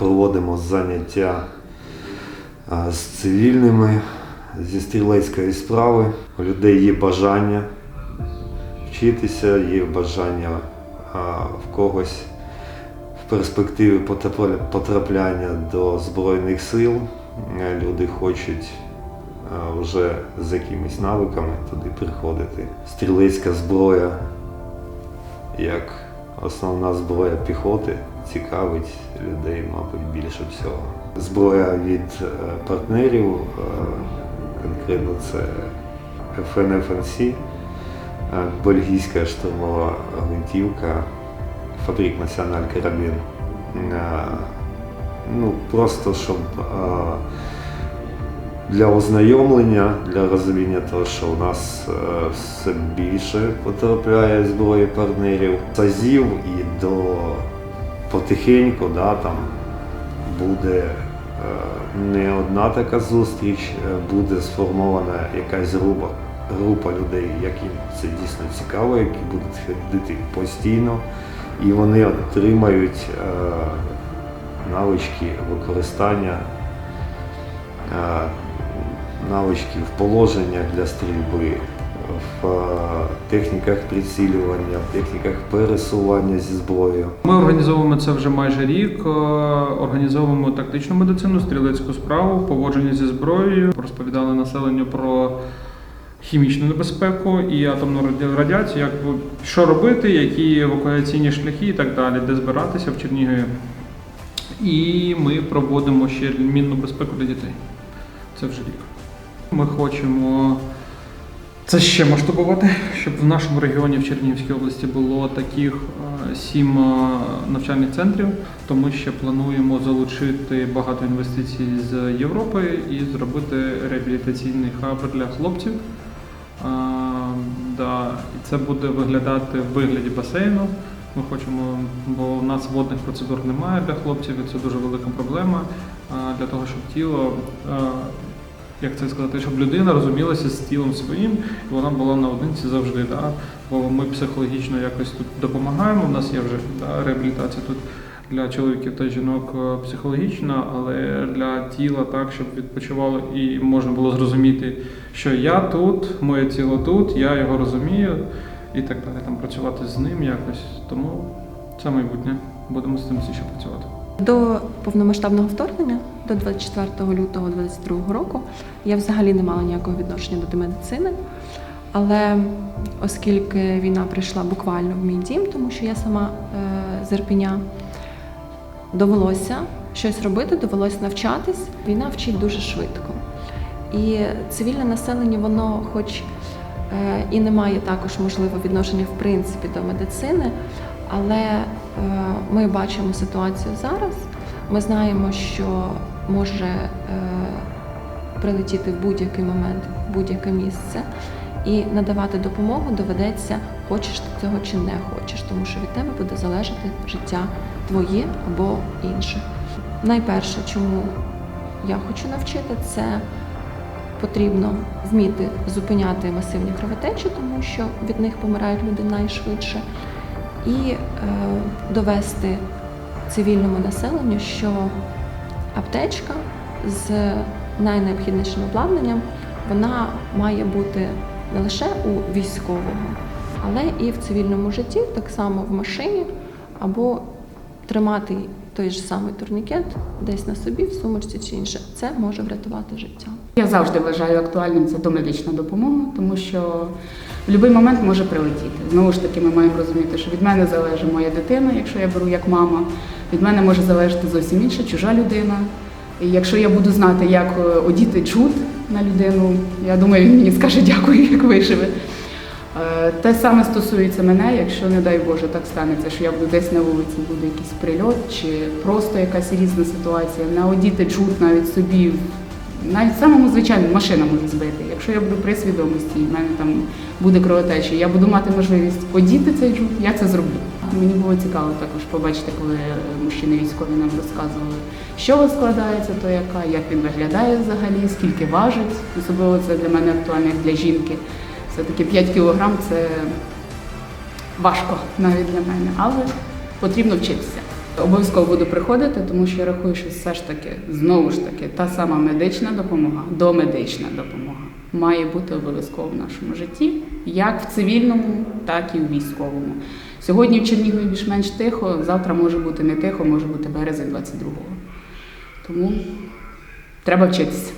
проводимо заняття з цивільними зі стрілецької справи. У людей є бажання вчитися, є бажання в когось в перспективі потрапляння до Збройних сил. Е, Люди хочуть вже з якимись навиками туди приходити. Стрілецька зброя як основна зброя піхоти цікавить людей, мабуть, більше всього. Зброя від е, партнерів, е, конкретно це FNFNC, е, бельгійська штурмова гвинтівка, фабрик Національ Карабін. Ну, просто щоб для ознайомлення, для розуміння того, що у нас е, все більше потрапляє зброї партнерів, сазів і до потихеньку да, там буде е, не одна така зустріч, е, буде сформована якась група, група людей, яким це дійсно цікаво, які будуть ходити постійно, і вони отримають навички використання е, навичків положення для стрільби, в е, техніках прицілювання, в техніках пересування зі зброєю. Ми організовуємо це вже майже рік. е, Організовуємо тактичну медицину, стрілецьку справу, поводження зі зброєю. Розповідали населенню про хімічну небезпеку і атомну радіацію, як що робити, які евакуаційні шляхи і так далі, де збиратися в Чернігові. І ми проводимо ще мінну безпеку для дітей. Це вже рік. Ми хочемо це ще масштабувати, щоб в нашому регіоні в Чернігівській області було таких е, сім е, навчальних центрів. Тому ще плануємо залучити багато інвестицій з Європи і зробити реабілітаційний хаб для хлопців. А, да, і це буде виглядати в вигляді басейну. Ми хочемо, бо у нас водних процедур немає для хлопців, і це дуже велика проблема. Для того, щоб тіло, е, як це сказати, щоб людина розумілася з тілом своїм, і вона була наодинці завжди. Да? Бо ми психологічно якось тут допомагаємо. У нас є вже да, реабілітація тут для чоловіків та жінок е, психологічна, але для тіла так, щоб відпочивало і можна було зрозуміти, що я тут, моє тіло тут, я його розумію, і так далі. Там працювати з ним якось. Тому це майбутнє. Будемо з цим ще працювати. До повномасштабного вторгнення, до 24 лютого 2022 року, я взагалі не мала ніякого відношення до медицини. Але оскільки війна прийшла буквально в мій дім, тому що я сама е, з Ірпеня, довелося щось робити, довелося навчатись. Війна вчить дуже швидко. І цивільне населення, воно, хоч е, і не має також можливо відношення в принципі до медицини, але е, ми бачимо ситуацію зараз. Ми знаємо, що може е, прилетіти в будь-який момент, в будь-яке місце, і надавати допомогу доведеться, хочеш ти цього чи не хочеш, тому що від тебе буде залежати життя твоє або інших. Найперше, чому я хочу навчити, це потрібно вміти зупиняти масивні кровотечі, тому що від них помирають люди найшвидше, і е, довести цивільному населенню, що аптечка з найнеобхіднішим обладнанням вона має бути не лише у військового, але і в цивільному житті, так само в машині, або тримати той ж самий турнікет десь на собі, в сумочці чи інше. Це може врятувати життя. Я завжди вважаю актуальним це домедична допомога, тому що в будь-який момент може прилетіти. Знову ж таки, ми маємо розуміти, що від мене залежить моя дитина, якщо я беру як мама. Від мене може залежати зовсім інша чужа людина. І якщо я буду знати, як е, одіти джут на людину, я думаю, він мені скаже дякую, як виживе. Е, Те саме стосується мене, якщо, не дай Боже, так станеться, що я буду десь на вулиці, буде якийсь прильот чи просто якась різна ситуація, на одіти джут навіть собі, навіть самому звичайному машина може збити. Якщо я буду при свідомості, і в мене там буде кровотеча, я буду мати можливість одіти цей джут, я це зроблю. Мені було цікаво також побачити, коли е, мужчини військові нам розказували, що складається, то яка, як він виглядає взагалі, скільки важить. Особливо це для мене актуально як для жінки. Все-таки 5 кілограм це важко навіть для мене, але потрібно вчитися. Обов'язково буду приходити, тому що я рахую, що все ж таки знову ж таки та сама медична допомога, домедична допомога має бути обов'язково в нашому житті, як в цивільному, так і в військовому. Сьогодні в Чернігові більш-менш тихо, завтра може бути не тихо, може бути березень 22-го. Тому треба вчитися.